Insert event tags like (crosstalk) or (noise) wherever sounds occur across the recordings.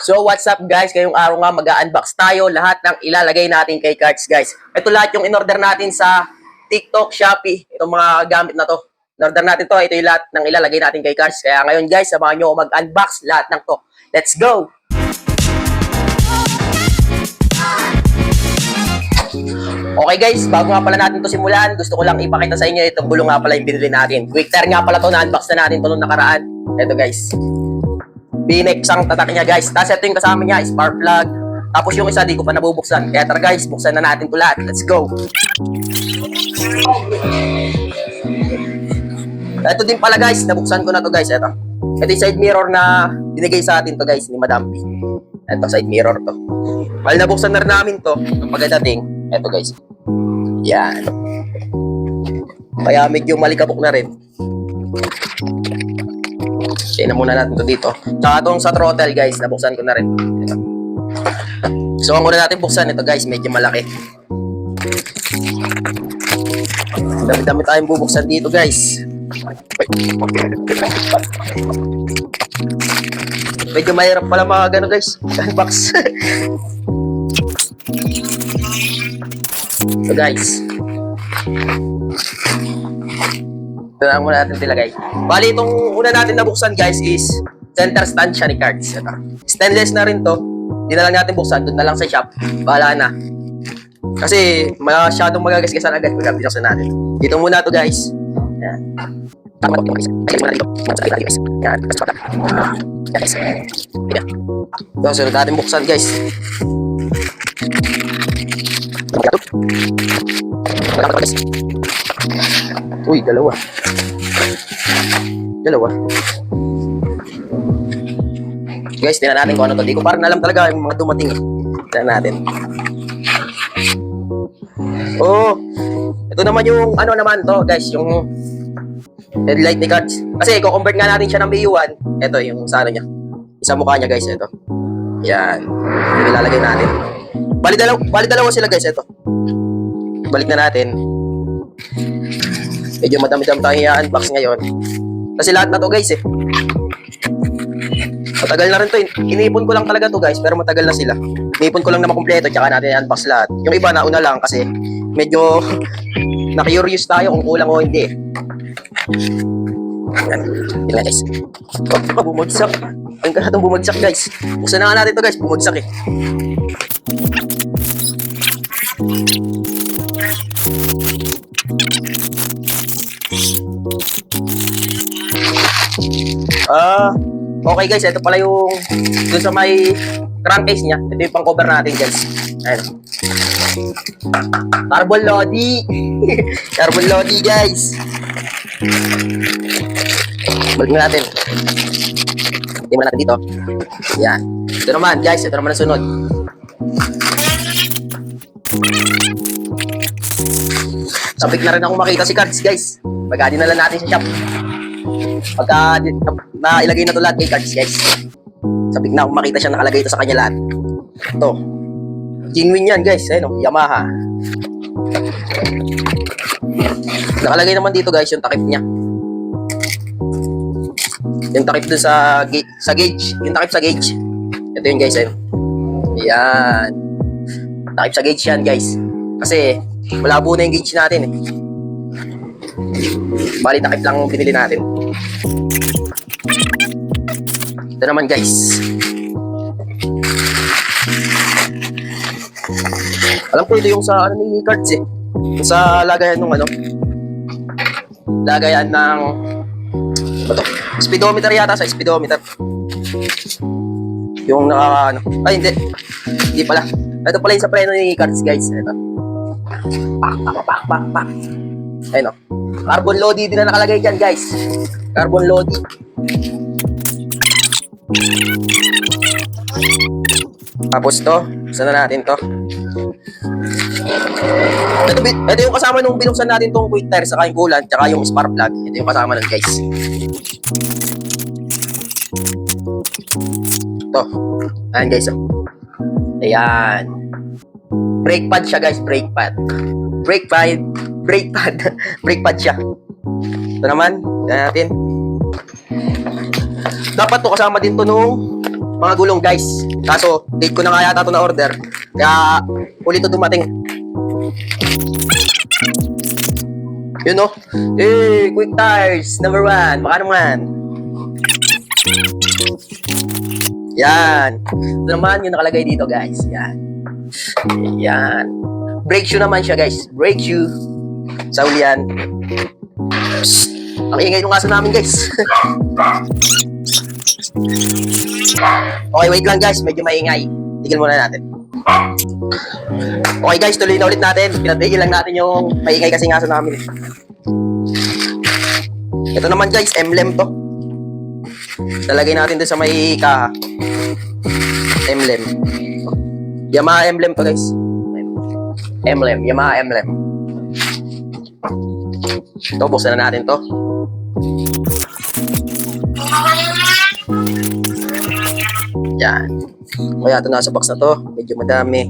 So what's up guys? Ngayong araw nga mag-unbox tayo lahat ng ilalagay natin kay cards guys. Ito lahat yung in-order natin sa TikTok, Shopee. Itong mga gamit na to. In-order natin to. Ito yung lahat ng ilalagay natin kay cards. Kaya ngayon guys, samahan nyo mag-unbox lahat ng to. Let's go! Okay guys, bago nga pala natin to simulan, gusto ko lang ipakita sa inyo itong gulong nga pala yung binili natin. Quick tire nga pala to, na-unbox na natin to nung nakaraan. Ito guys. Binex ang tatak niya guys. Tapos ito yung kasama niya, spark plug. Tapos yung isa di ko pa nabubuksan. Kaya tara guys, buksan na natin to lahat. Let's go! Ito din pala guys, nabuksan ko na to guys. Ito. Ito yung side mirror na binigay sa atin to guys ni Madam P. Ito, side mirror to. Well, nabuksan na rin namin to. Ang pagkadating, ito guys. Yan. Kaya medyo malikabok na rin. Tingnan muna natin to dito. Tsaka itong sa throttle guys, nabuksan ko na rin. So, ang una natin buksan ito guys, medyo malaki. Dami-dami tayong bubuksan dito guys. Medyo mahirap pala mga gano guys. (laughs) Unbox. so guys. Na muna natin tilagay. Bali, itong una natin nabuksan guys is center stand siya ni cards. Stainless na rin to. Hindi na lang natin buksan. Doon na lang sa shop. Bahala na. Kasi masyadong magagasgasan agad pag binuksan natin. Dito muna to guys. Yan. Tama ko guys. Ayun muna dito. Muna sa guys. Yan. Tapos pata. Guys. Yan. So, sunod natin buksan guys. Wala guys. Uy, dalawa. Dalawa. Guys, tingnan natin kung ano to. Di ko parang alam talaga yung mga dumating. Tingnan natin. Oh, ito naman yung ano naman to, guys, yung headlight ni Cards. Kasi i-convert nga natin siya ng BU1. Ito yung sa ano niya. Isa mukha niya, guys, ito. Yan. Yung ilalagay natin. Bali dalawa, bali dalawa sila, guys, ito. Balik na natin. Medyo madami-dami tayong i-unbox ngayon. Kasi lahat na to, guys, eh. Matagal na rin to. Inipon ko lang talaga to, guys, pero matagal na sila. Inipon ko lang na makumpleto, tsaka natin i-unbox lahat. Yung iba, nauna lang kasi medyo (laughs) na-curious tayo kung kulang o hindi. Yan. Yun na, guys. Oh, bumagsak. Ang ganda itong bumagsak, guys. Buksan na nga natin to, guys. Bumagsak, eh. Ah, okay guys, ito pala yung dun sa may crankcase niya. Ito yung pang cover natin guys. Ayan. Carbon Lodi. (laughs) Carbon Lodi guys. Balik na natin. Tingnan natin dito. Yan. Ito naman guys, ito naman ang sunod. Sabik na rin ako makita si Cards guys. Pagka dinala natin sa shop. Pagka na ilagay na to lahat kay Cards guys. Sabik na ako makita siya nakalagay ito sa kanya lahat. Ito. Genuine yan guys. Ayun, oh, Yamaha. Nakalagay naman dito guys yung takip niya. Yung takip dun sa, ga- sa gauge. Yung takip sa gauge. Ito yun guys. Ayun. Yan. Takip sa gauge yan guys. Kasi malabo na yung gauge natin eh. Bali takip lang ang binili natin. Ito naman guys. Alam ko ito yung sa ano ni cards eh. Sa lagayan ng ano. Lagayan ng ano? Speedometer yata sa speedometer. Yung naka ano. Ay hindi. Hindi pala. Ito pala yung sa preno ni cards guys. Ito. Pak, pak, pak, pak, pak. Ayun o. Carbon Lodi din na nakalagay dyan guys. Carbon Lodi. Tapos to, saan na natin to? Ito, ito yung kasama nung binuksan natin tong quick saka yung coolant tsaka yung spark plug. Ito yung kasama nun guys. Ito. Ayan guys. oh. Ayan. Brake pad siya guys, brake pad. Brake pad, brake pad. (laughs) brake pad siya. Ito naman, tignan natin. Dapat to kasama din to nung mga gulong guys. Kaso, date ko na nga yata ito na order. Kaya, ulit ito dumating. Yun no? Eh, quick tires, number one. Baka naman. Yan. Ito naman yung nakalagay dito guys. Yan. Yan. Brake shoe naman siya guys. Brake shoe. Sa ulian. Psst. Ang ingay ng aso namin guys. okay, wait lang guys. Medyo maingay. Tigil muna natin. Okay guys, tuloy na ulit natin. Pinatigil lang natin yung maingay kasi ng aso namin. Ito naman guys, emblem to. Talagay natin doon sa may kaha. Emblem. Yamaha emblem to guys. Emblem, Yamaha emblem. Ito, buksan na natin to. Yan. Kaya ito nasa box na to. Medyo madami.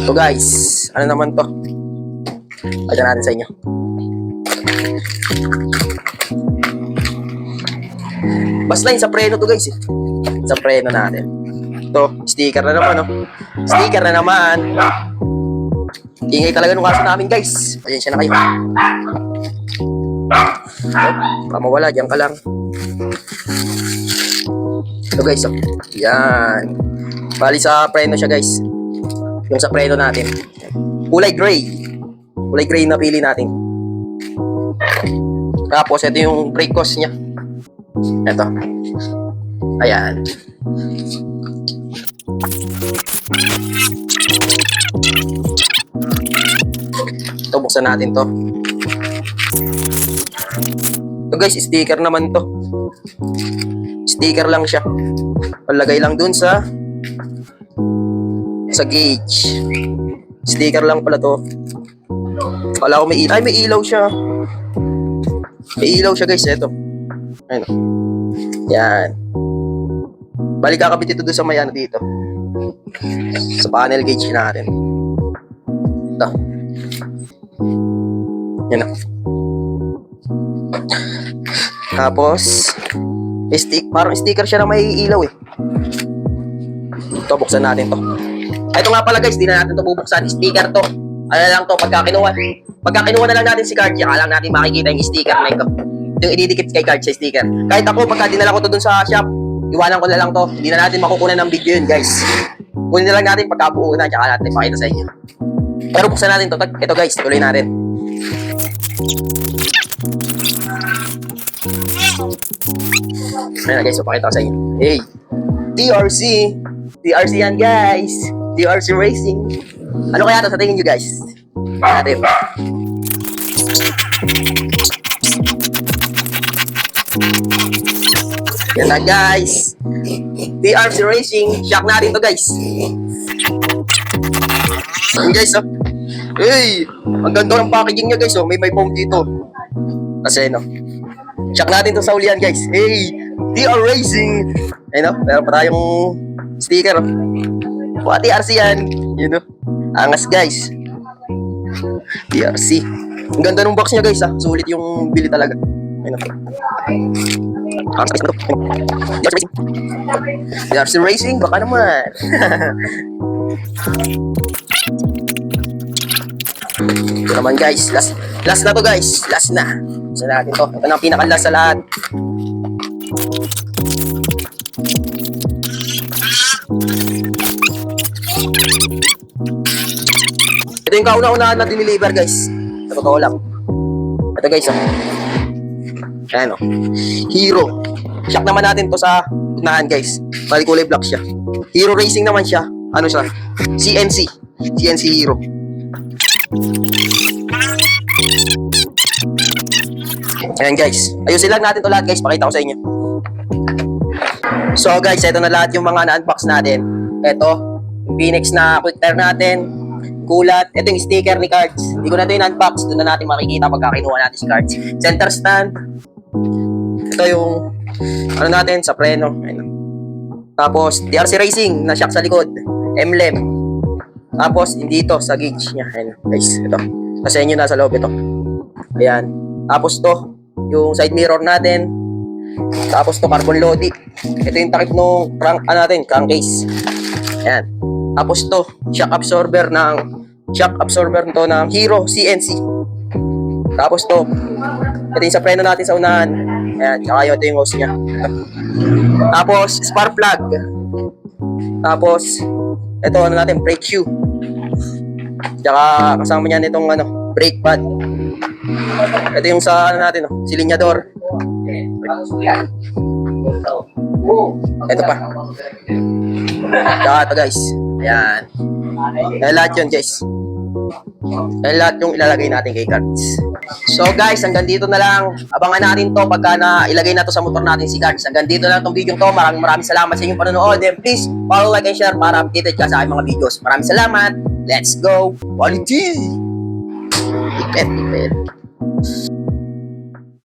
Ito guys. Ano naman to? Pagka natin sa inyo. Basta sa preno to guys eh. Sa preno natin. Ito, sticker na naman, no? Sticker na naman. Ingay talaga nung kaso namin, guys. Pasensya na kayo. Oh, baka mawala, diyan ka lang. Ito, guys, oh. Yan. Bali sa preno siya, guys. Yung sa preno natin. Kulay gray. Kulay gray na pili natin. Tapos, ito yung brake cause niya. Ito. Ayan. Ito, buksan natin to. Ito guys, sticker naman to. Sticker lang siya. Palagay lang dun sa sa gauge. Sticker lang pala to. Kala ko may ilaw. Ay, may ilaw siya. May ilaw siya guys. Ito. Ayun. Yan. Balik kakabit ito doon sa may ano dito. Sa panel gauge natin. Ito. Yan o. Tapos, stick, parang sticker siya na may ilaw eh. Ito, buksan natin to. Ay, Ito nga pala guys, di na natin to bubuksan. Sticker to. Ano lang to, pagka kinuha, pagka kinuha na lang natin si card, tsaka lang natin makikita yung sticker na. Ito yung ididikit kay card sa sticker. Kahit ako, pagka dinala ko to dun sa shop, iwanan ko na lang to. Hindi na natin makukunan ng video yun, guys. Kunin na lang natin pagkabuo na, tsaka natin ipakita sa inyo. Pero buksan natin to. Ito guys, tuloy natin. Ayan na guys, papakita ko sa inyo. Hey! TRC! TRC yan guys! TRC Racing! Ano kaya to sa tingin nyo guys? Natin. Yan na guys! TRC Racing! Shock natin to guys! Ayan guys oh! Hey! Ang ganda ng packaging niya guys oh! May may foam dito. Kasi no. Shock natin to sa ulian guys. Hey! TR Racing! Ayun no, meron pa tayong sticker. Oh. Mga TRC yan. Yun no. Angas guys. TRC. Ang ganda ng box niya guys ah. Sulit yung bili talaga. Guys. TRC Racing. Baka naman. (laughs) Ito naman guys, last last na to guys, last na. Sa natin to. Ito na ang pinaka-last sa lahat. Ito yung kauna-unahan na diniliver guys. Sa totoo. Ito guys oh. Ayan oh. Hero. Shock naman natin to sa unahan guys. Bali kulay black siya. Hero Racing naman siya. Ano siya? CNC. CNC Hero. Ayan guys. Ayusin lang natin to lahat guys. Pakita ko sa inyo. So guys, ito na lahat yung mga na-unbox natin. Ito, yung Phoenix na quick tire natin. Kulat. Ito yung sticker ni Cards. Hindi ko na ito yung unbox. Doon na natin makikita pagka kinuha natin si Cards. Center stand. Ito yung ano natin sa preno. Ayun. Tapos, DRC Racing na shock sa likod. Emblem. Tapos, dito sa gauge niya. Ayan, guys. Ito. Sa inyo nasa loob ito. Ayan. Tapos to, yung side mirror natin. Tapos to, carbon lodi. Ito yung takip ng crank, ano natin, crankcase. Ayan. Tapos to, shock absorber ng shock absorber to ng Hero CNC. Tapos to, yung sa preno natin sa unahan. Ayan, tsaka yun, ito yung hose niya. (laughs) Tapos, spark plug. Tapos, ito ano natin, brake shoe. Tsaka kasama niyan itong ano, brake pad. Ito yung sa ano natin, oh, silinyador. Ito pa. Tsaka ito guys. Ayan. Ayan lahat yun guys. Ayan lahat yung ilalagay natin kay cards. So guys, hanggang dito na lang. Abangan natin to pagka na ilagay na to sa motor natin si cards. Hanggang dito na lang tong video to. Maraming maraming salamat sa inyong panonood. And please follow, like, and share para updated ka sa aking mga videos. Maraming salamat. Let's go. Quality. Ipet, ipet.